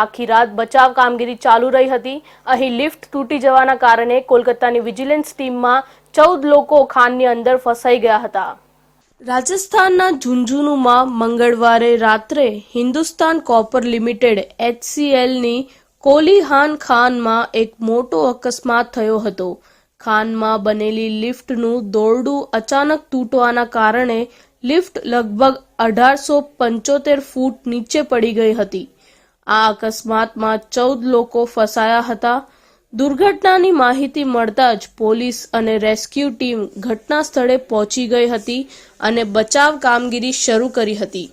આખી રાત બચાવ કામગીરી ચાલુ રહી હતી. અહીં લિફ્ટ તૂટી જવાના કારણે કોલકાતાની વિજિલન્સ ટીમમાં ચૌદ લોકો ખાનની અંદર ફસાઈ ગયા હતા. રાજસ્થાનના ઝુંઝુનુમાં મંગળવારે રાત્રે હિન્દુસ્તાન કોપર લિમિટેડ એચસીએલની કોલીહાન ખાનમાં એક મોટો અકસ્માત થયો હતો. ખાનમાં બનેલી લિફ્ટનું દોરડું અચાનક તૂટવાના કારણે લિફ્ટ લગભગ અઢારસો પંચોતેર ફૂટ નીચે પડી ગઈ હતી. આ અકસ્માતમાં ચૌદ લોકો ફસાયા હતા. દુર્ઘટનાની માહિતી મળતા જ પોલીસ અને રેસ્ક્યુ ટીમ ઘટના સ્થળે પહોંચી ગઈ હતી અને બચાવ કામગીરી શરૂ કરી હતી.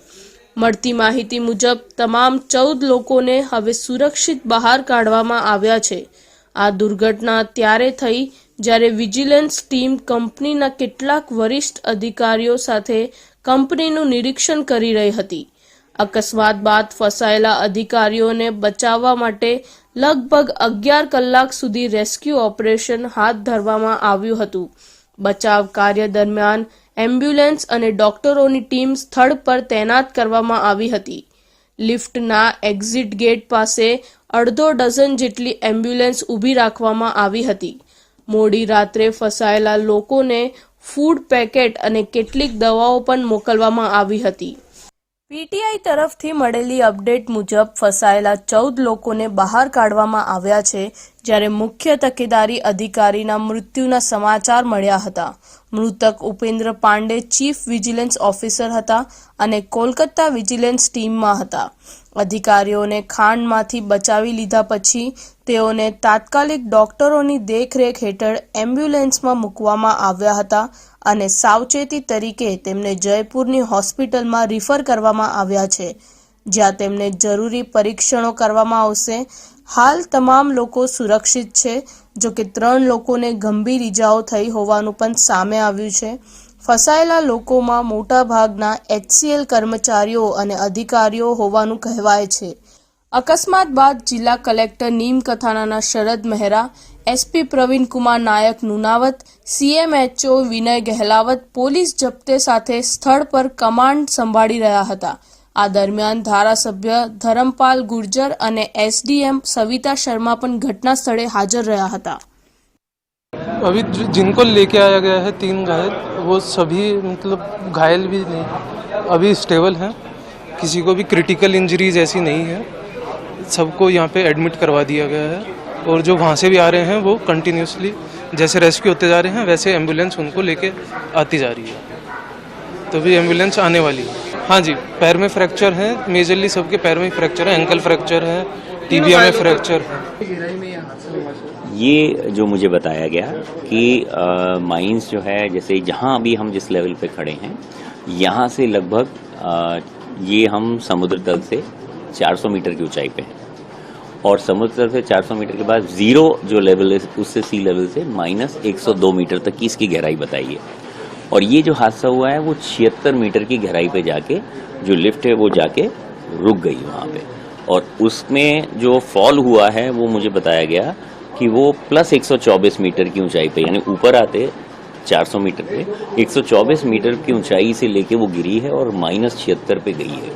મળતી માહિતી મુજબ, તમામ ચૌદ લોકોને હવે સુરક્ષિત બહાર કાઢવામાં આવ્યા છે. આ દુર્ઘટના ત્યારે થઈ જ્યારે વિજિલન્સ ટીમ કંપનીના કેટલાક વરિષ્ઠ અધિકારીઓ સાથે કંપનીનું નિરીક્ષણ કરી રહી હતી. અકસ્માત બાદ ફસાયેલા અધિકારીઓને બચાવવા માટે લગભગ અગિયાર કલાક સુધી રેસ્ક્યુ ઓપરેશન હાથ ધરવામાં આવ્યું હતું. બચાવ કાર્ય દરમિયાન એમ્બ્યુલન્સ અને ડોક્ટરોની ટીમ સ્થળ પર તૈનાત કરવામાં આવી હતી. લિફ્ટના એક્ઝિટ ગેટ પાસે અડધો ડઝન જેટલી એમ્બ્યુલન્સ ઊભી રાખવામાં આવી હતી. મોડી રાત્રે ફસાયેલા લોકોને ફૂડ પેકેટ અને કેટલીક દવાઓ પણ મોકલવામાં આવી હતી. પીટીઆઈ તરફથી મળેલી અપડેટ મુજબ ફસાયેલા ચૌદ લોકોને બહાર કાઢવામાં આવ્યા છે. જ્યારે મુખ્ય તકેદારી અધિકારીના મૃત્યુના સમાચાર મળ્યા હતા. મૃતક Upendra Pandey chief vigilance officer હતા અને કોલકાતા વિજિલન્સ ટીમમાં હતા. અધિકારીઓને ખાંડમાંથી બચાવી લીધા પછી તેઓને તાત્કાલિક ડોક્ટરોની દેખરેખ હેઠળ એમ્બ્યુલન્સમાં મૂકવામાં આવ્યા હતા અને સાવચેતી તરીકે તેમને જયપુરની હોસ્પિટલમાં રિફર કરવામાં આવ્યા છે. જ્યાં તેમને જરૂરી પરીક્ષણો કરવામાં આવશે. હાલ તમામ લોકો સુરક્ષિત છે જો કે ત્રણ લોકોને ગંભીર ઈજાઓ થઈ હોવાનું પણ સામે આવ્યું છે. ફસાયેલા લોકોમાં મોટાભાગના એચસીએલ કર્મચારીઓ અને અધિકારીઓ હોવાનું કહેવાય છે. અકસ્માત બાદ જિલ્લા કલેક્ટર નીમ કથાનાના Sharad Mehra, SP Praveen Kumar Nayak Nunavat, CMHO Vinay Gahlawat police જપ્તે સાથે સ્થળ પર કમાન્ડ સંભાળી રહ્યા હતા. આ દરમિયાન ધારાસભ્ય ધરમપાલ ગુર્જર અને એસડીએમ સવિતા શર્મા પણ ઘટના સ્થળે હાજર રહ્યા હતા अभी जो- जिनको लेके आया गया है तीन घायल वो सभी मतलब घायल भी नहीं अभी स्टेबल हैं किसी को भी क्रिटिकल इंजरीज ऐसी नहीं है सबको यहाँ पे एडमिट करवा दिया गया है और जो वहाँ से भी आ रहे हैं वो कंटिन्यूसली जैसे रेस्क्यू होते जा रहे हैं वैसे एम्बुलेंस उनको लेके आती जा रही है तो भी एम्बुलेंस आने वाली है हाँ जी, पैर में फ्रैक्चर है मेजरली सबके पैर में फ्रैक्चर है एंकल फ्रैक्चर है टीबिया में फ्रैक्चर है। ये जो मुझे बताया गया कि माइंस जो है, जैसे जहाँ अभी हम जिस लेवल पे खड़े हैं, यहाँ से लगभग ये हम समुद्र तल से 400 मीटर की ऊंचाई पे हैं। और समुद्र तल से 400 मीटर के बाद ज़ीरो जो लेवल है, उससे सी लेवल से माइनस 102 मीटर तक की इसकी गहराई बताई है और ये जो हादसा हुआ है वो छिहत्तर मीटर की गहराई पे जाके जो लिफ्ट है वो जाके रुक गई वहाँ पे। और उसमें जो फॉल हुआ है वो मुझे बताया गया कि वो प्लस 124 मीटर की ऊंचाई पे यानी ऊपर आते 400 मीटर पे 124 मीटर की ऊंचाई से लेके वो गिरी है और माइनस छिहत्तर पे गई है।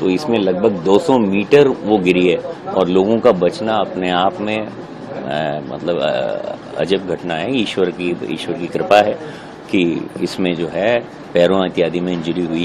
तो इसमें लगभग 200 मीटर वो गिरी है और लोगों का बचना अपने आप में अ, मतलब अजब घटना है। ईश्वर की ईश्वर की कृपा है। कि इसमें जो है पैरों इत्यादि में इंजरी हुई